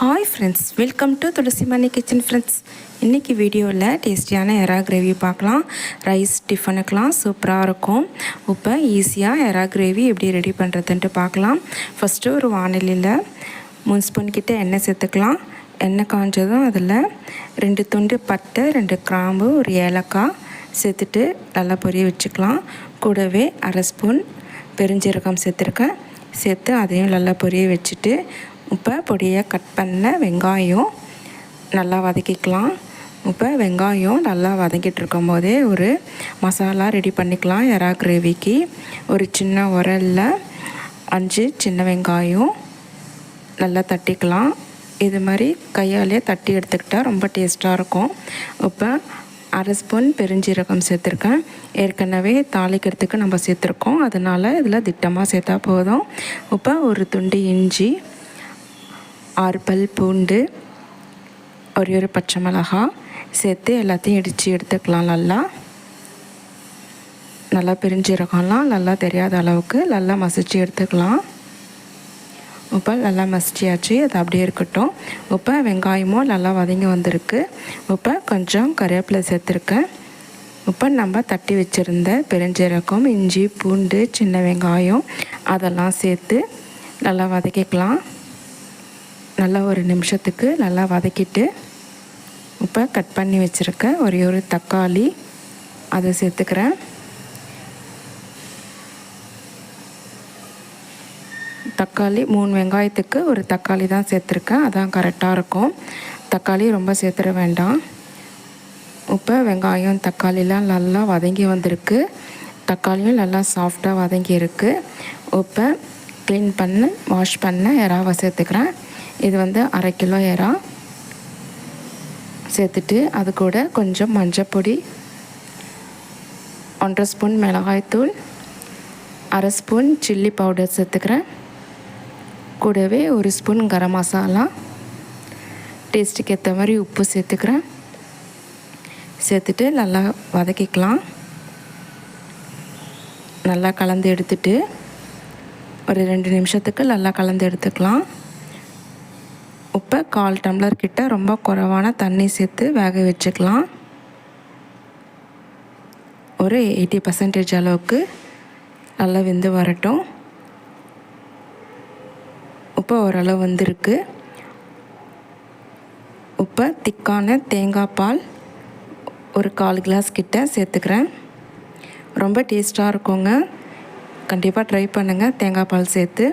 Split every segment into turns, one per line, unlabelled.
Hi friends welcome to Thulasi Mani kitchen friends இன்றைக்கி வீடியோவில் டேஸ்டியான எறா கிரேவி பார்க்கலாம். ரைஸ் டிஃபனுக்கெலாம் சூப்பராக இருக்கும். இப்போ ஈஸியாக எறா கிரேவி எப்படி ரெடி பண்ணுறதுன்ட்டு பார்க்கலாம். ஃபஸ்ட்டு ஒரு வானிலையில் மூணு ஸ்பூன் கிட்டே எண்ணெய் சேர்த்துக்கலாம். எண்ணெய் காஞ்சதும் அதில் ரெண்டு துண்டு பட்டை ரெண்டு கிராம்பு ஒரு ஏலக்காய் சேர்த்துட்டு நல்லா பொரிய வச்சுக்கலாம். கூடவே அரை ஸ்பூன் பெருஞ்சீரகம் சேர்த்துருக்கேன். சேர்த்து அதையும் நல்லா பொரிய வச்சுட்டு இப்போ பொடியை கட் பண்ண வெங்காயம் நல்லா வதக்கிக்கலாம். இப்போ வெங்காயம் நல்லா வதக்கிட்டு இருக்கும் போதே ஒரு மசாலா ரெடி பண்ணிக்கலாம் எறா கிரேவிக்கு. ஒரு சின்ன உரலில் அஞ்சு சின்ன வெங்காயம் நல்லா தட்டிக்கலாம். இது மாதிரி கையாலே தட்டி எடுத்துக்கிட்டால் ரொம்ப டேஸ்ட்டாக இருக்கும். இப்போ அரை ஸ்பூன் பெருஞ்சீரகம் சேர்த்துருக்கேன். ஏற்கனவே தாளிக்கிறதுக்கு நம்ம சேர்த்துருக்கோம். அதனால் இதில் திட்டமாக சேர்த்தா போதும். இப்போ ஒரு துண்டு இஞ்சி ஆறு பல் பூண்டு ஒரே ஒரு பச்சை மிளகா சேர்த்து எல்லாத்தையும் இடித்து எடுத்துக்கலாம் நல்லா. நல்லா பிரிஞ்சிருக்கலாம் நல்லா தெரியாத அளவுக்கு நல்லா மசிச்சு எடுத்துக்கலாம். இப்போ நல்லா மசிச்சியாச்சு அது அப்படியே இருக்கட்டும். இப்போ வெங்காயமும் நல்லா வதங்கி வந்திருக்கு. இப்போ கொஞ்சம் கருவேப்பிலை சேர்த்துருக்கேன். இப்போ நம்ம தட்டி வச்சுருந்த பெருஞ்சீரகம் இஞ்சி பூண்டு சின்ன வெங்காயம் அதெல்லாம் சேர்த்து நல்லா வதக்கிக்கலாம். நல்லா ஒரு நிமிஷத்துக்கு நல்லா வதக்கிட்டு இப்போ கட் பண்ணி வச்சுருக்க ஒரே ஒரு தக்காளி அதை சேர்த்துக்கிறேன். தக்காளி மூணு வெங்காயத்துக்கு ஒரு தக்காளி தான் சேர்த்துருக்கேன். அதான் கரெக்டாக இருக்கும். தக்காளி ரொம்ப சேர்த்துட வேண்டாம். இப்போ வெங்காயம் தக்காளிலாம் நல்லா வதங்கி வந்திருக்கு. தக்காளியும் நல்லா சாஃப்டாக வதங்கி இருக்குது இப்போ க்ளீன் பண்ண வாஷ் பண்ண இறாவை சேர்த்துக்கிறேன். இது வந்து அரை கிலோ எறா. சேர்த்துட்டு அது கூட கொஞ்சம் மஞ்சப்பொடி ஒன்றரை ஸ்பூன் மிளகாய்த்தூள் அரை ஸ்பூன் சில்லி பவுடர் சேர்த்துக்கிறேன். கூடவே ஒரு ஸ்பூன் கரம் மசாலா. டேஸ்ட்டுக்கு ஏற்ற மாதிரி உப்பு சேர்த்துக்கிறேன். சேர்த்துட்டு நல்லா வதக்கிக்கலாம். நல்லா கலந்து எடுத்துட்டு ஒரு ரெண்டு நிமிஷத்துக்கு நல்லா கலந்து எடுத்துக்கலாம். உப்பை கால் டம்ளர் கிட்ட ரொம்ப குறைவான தண்ணி சேர்த்து வேக வச்சுக்கலாம். ஒரு எயிட்டி பர்சன்டேஜ் அளவுக்கு நல்லா வெந்து வரட்டும். உப்பு ஓரளவு வந்திருக்கு. உப்பை திக்கான தேங்காய் பால் ஒரு கால் கிளாஸ் கிட்ட சேர்த்துக்கிறேன். ரொம்ப டேஸ்ட்டாக இருக்குங்க. கண்டிப்பாக ட்ரை பண்ணுங்கள் தேங்காய் பால் சேர்த்து.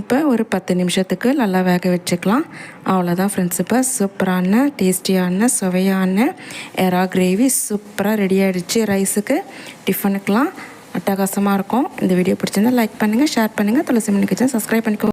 இப்போ ஒரு பத்து நிமிஷத்துக்கு நல்லா வேக வச்சுக்கலாம். அவ்வளோதான் ஃப்ரெண்ட்ஸ் இப்போ சூப்பரான டேஸ்டியான சுவையான எறா கிரேவி சூப்பராக ரெடி ஆகிடுச்சு ரைஸுக்கு டிஃபனுக்கெலாம் அட்டகாசமாக இருக்கும். இந்த வீடியோ பிடிச்சிருந்தால் லைக் பண்ணுங்கள் ஷேர் பண்ணுங்கள் துளசி மணி கிச்சன் சப்ஸ்கிரைப் பண்ணிக்கோங்க.